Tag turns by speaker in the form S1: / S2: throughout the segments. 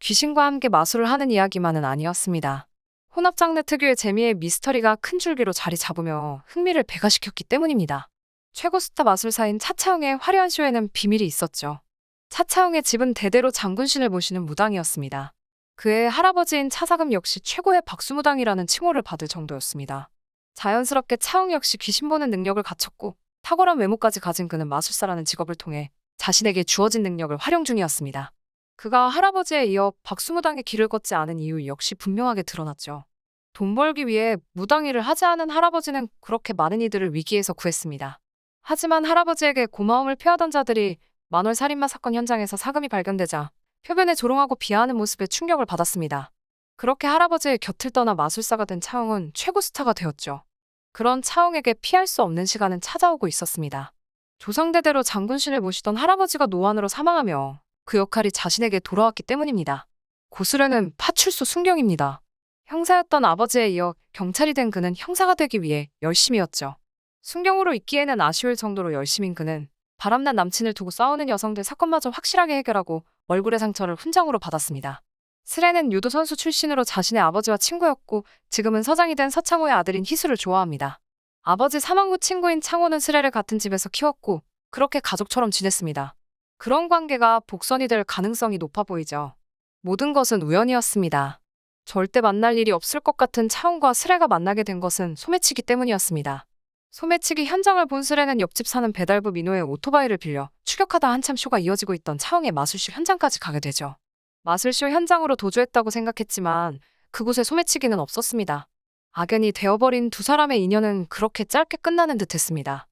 S1: 귀신과 함께 마술을 하는 이야기만은 아니었습니다. 혼합 장르 특유의 재미의 미스터리가 큰 줄기로 자리 잡으며 흥미를 배가시켰기 때문입니다. 최고 스타 마술사인 차차웅의 화려한 쇼에는 비밀이 있었죠. 차차웅의 집은 대대로 장군신을 모시는 무당이었습니다. 그의 할아버지인 차사금 역시 최고의 박수무당이라는 칭호를 받을 정도였습니다. 자연스럽게 차웅 역시 귀신 보는 능력을 갖췄고 탁월한 외모까지 가진 그는 마술사라는 직업을 통해 자신에게 주어진 능력을 활용 중이었습니다. 그가 할아버지에 이어 박수무당의 길을 걷지 않은 이유 역시 분명하게 드러났죠. 돈 벌기 위해 무당 일을 하지 않은 할아버지는 그렇게 많은 이들을 위기에서 구했습니다. 하지만 할아버지에게 고마움을 표하던 자들이 만월 살인마 사건 현장에서 사금이 발견되자 표변에 조롱하고 비하하는 모습에 충격을 받았습니다. 그렇게 할아버지의 곁을 떠나 마술사가 된 차웅은 최고 스타가 되었죠. 그런 차웅에게 피할 수 없는 시간은 찾아오고 있었습니다. 조상대대로 장군신을 모시던 할아버지가 노안으로 사망하며 그 역할이 자신에게 돌아왔기 때문입니다. 고수련은 파출소 순경입니다. 형사였던 아버지에 이어 경찰이 된 그는 형사가 되기 위해 열심이었죠. 순경으로 있기에는 아쉬울 정도로 열심인 그는 바람난 남친을 두고 싸우는 여성들 사건마저 확실하게 해결하고 얼굴의 상처를 훈장으로 받았습니다. 스레는 유도 선수 출신으로 자신의 아버지와 친구였고 지금은 서장이 된 서창호의 아들인 희수를 좋아합니다. 아버지 사망 후 친구인 창호는 스레를 같은 집에서 키웠고 그렇게 가족처럼 지냈습니다. 그런 관계가 복선이 될 가능성이 높아 보이죠. 모든 것은 우연이었습니다. 절대 만날 일이 없을 것 같은 차은과 스레가 만나게 된 것은 소매치기 때문이었습니다. 소매치기 현장을 본 스레는 옆집 사는 배달부 민호의 오토바이를 빌려 추격하다 한참 쇼가 이어지고 있던 차흥의 마술쇼 현장까지 가게 되죠. 마술쇼 현장으로 도주했다고 생각했지만 그곳에 소매치기는 없었습니다. 악연이 되어버린 두 사람의 인연은 그렇게 짧게 끝나는 듯했습니다.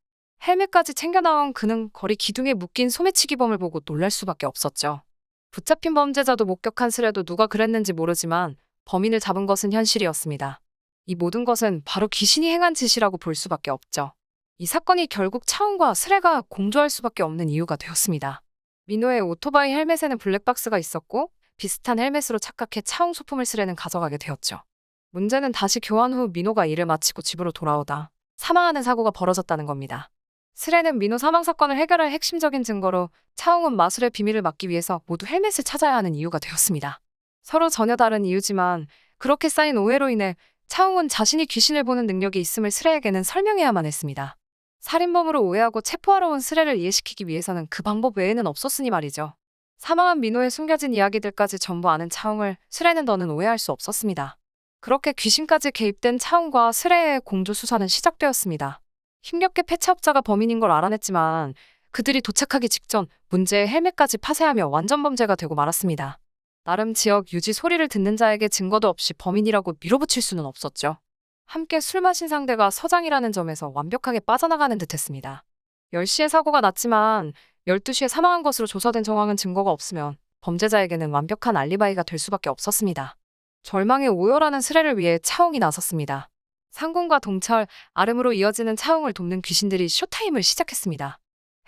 S1: 헬멧까지 챙겨 나온 그는 거리 기둥에 묶인 소매치기범을 보고 놀랄 수밖에 없었죠. 붙잡힌 범죄자도 목격한 스레도 누가 그랬는지 모르지만 범인을 잡은 것은 현실이었습니다. 이 모든 것은 바로 귀신이 행한 짓이라고 볼 수밖에 없죠. 이 사건이 결국 차은과 스레가 공조할 수밖에 없는 이유가 되었습니다. 민호의 오토바이 헬멧에는 블랙박스가 있었고 비슷한 헬멧으로 착각해 차웅 소품을 스레는 가져가게 되었죠. 문제는 다시 교환 후 민호가 일을 마치고 집으로 돌아오다 사망하는 사고가 벌어졌다는 겁니다. 스레는 민호 사망 사건을 해결할 핵심적인 증거로 차웅은 마술의 비밀을 막기 위해서 모두 헬멧을 찾아야 하는 이유가 되었습니다. 서로 전혀 다른 이유지만 그렇게 쌓인 오해로 인해 차웅은 자신이 귀신을 보는 능력이 있음을 스레에게는 설명해야만 했습니다. 살인범으로 오해하고 체포하러 온 스레를 이해시키기 위해서는 그 방법 외에는 없었으니 말이죠. 사망한 민호의 숨겨진 이야기들까지 전부 아는 차웅을 스레는 더는 오해할 수 없었습니다. 그렇게 귀신까지 개입된 차웅과 스레의 공조 수사는 시작되었습니다. 힘겹게 폐차업자가 범인인 걸 알아냈지만 그들이 도착하기 직전 문제의 헬멧까지 파쇄하며 완전 범죄가 되고 말았습니다. 나름 지역 유지 소리를 듣는 자에게 증거도 없이 범인이라고 밀어붙일 수는 없었죠. 함께 술 마신 상대가 서장이라는 점에서 완벽하게 빠져나가는 듯했습니다. 10시에 사고가 났지만 12시에 사망한 것으로 조사된 정황은 증거가 없으면 범죄자에게는 완벽한 알리바이가 될 수밖에 없었습니다. 절망의 오열하는 스레를 위해 차웅이 나섰습니다. 상군과 동철, 아름으로 이어지는 차웅을 돕는 귀신들이 쇼타임을 시작했습니다.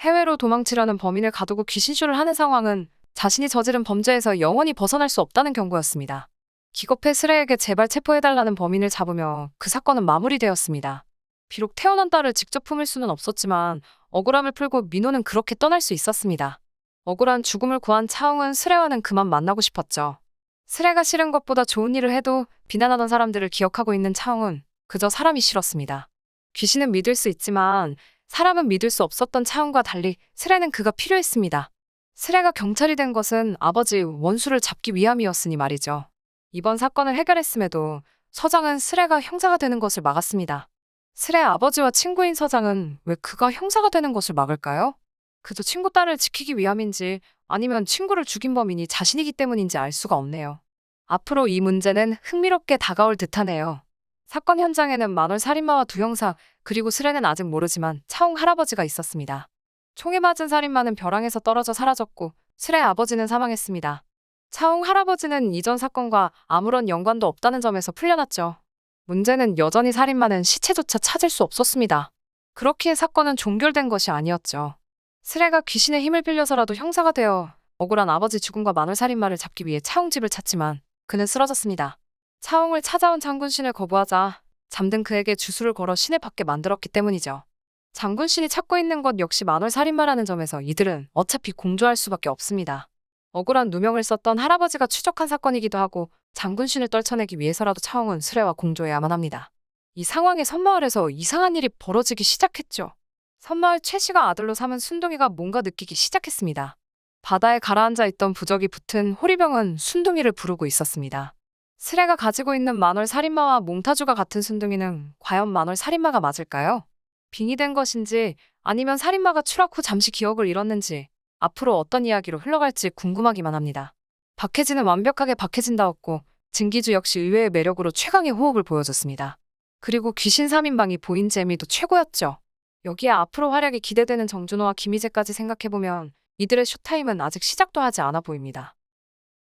S1: 해외로 도망치려는 범인을 가두고 귀신쇼를 하는 상황은 자신이 저지른 범죄에서 영원히 벗어날 수 없다는 경고였습니다. 기겁해 스레에게 제발 체포해달라는 범인을 잡으며 그 사건은 마무리되었습니다. 비록 태어난 딸을 직접 품을 수는 없었지만 억울함을 풀고 민호는 그렇게 떠날 수 있었습니다. 억울한 죽음을 구한 차웅은 스레와는 그만 만나고 싶었죠. 스레가 싫은 것보다 좋은 일을 해도 비난하던 사람들을 기억하고 있는 차웅은 그저 사람이 싫었습니다. 귀신은 믿을 수 있지만 사람은 믿을 수 없었던 차웅과 달리 스레는 그가 필요했습니다. 스레가 경찰이 된 것은 아버지 원수를 잡기 위함이었으니 말이죠. 이번 사건을 해결했음에도 서장은 스레가 형사가 되는 것을 막았습니다. 스레 아버지와 친구인 서장은 왜 그가 형사가 되는 것을 막을까요? 그저 친구 딸을 지키기 위함인지 아니면 친구를 죽인 범인이 자신이기 때문인지 알 수가 없네요. 앞으로 이 문제는 흥미롭게 다가올 듯하네요. 사건 현장에는 만월 살인마와 두 형사 그리고 스레는 아직 모르지만 차웅 할아버지가 있었습니다. 총에 맞은 살인마는 벼랑에서 떨어져 사라졌고 스레 아버지는 사망했습니다. 차웅 할아버지는 이전 사건과 아무런 연관도 없다는 점에서 풀려났죠. 문제는 여전히 살인마는 시체조차 찾을 수 없었습니다. 그렇기에 사건은 종결된 것이 아니었죠. 스레가 귀신의 힘을 빌려서라도 형사가 되어 억울한 아버지 죽음과 마늘 살인마를 잡기 위해 차웅 집을 찾지만 그는 쓰러졌습니다. 차웅을 찾아온 장군신을 거부하자 잠든 그에게 주술을 걸어 신의 밖에 만들었기 때문이죠. 장군신이 찾고 있는 것 역시 만월 살인마라는 점에서 이들은 어차피 공조할 수밖에 없습니다. 억울한 누명을 썼던 할아버지가 추적한 사건이기도 하고 장군신을 떨쳐내기 위해서라도 차홍은 수레와 공조해야만 합니다. 이 상황에 선마을에서 이상한 일이 벌어지기 시작했죠. 선마을 최 씨가 아들로 삼은 순둥이가 뭔가 느끼기 시작했습니다. 바다에 가라앉아 있던 부적이 붙은 호리병은 순둥이를 부르고 있었습니다. 스레가 가지고 있는 만월 살인마와 몽타주가 같은 순둥이는 과연 만월 살인마가 맞을까요? 빙의된 것인지 아니면 살인마가 추락 후 잠시 기억을 잃었는지 앞으로 어떤 이야기로 흘러갈지 궁금하기만 합니다. 박해진은 완벽하게 박해진다웠고 진기주 역시 의외의 매력으로 최강의 호흡을 보여줬습니다. 그리고 귀신 3인방이 보인 재미도 최고였죠. 여기에 앞으로 활약이 기대되는 정준호와 김희재까지 생각해보면 이들의 쇼타임은 아직 시작도 하지 않아 보입니다.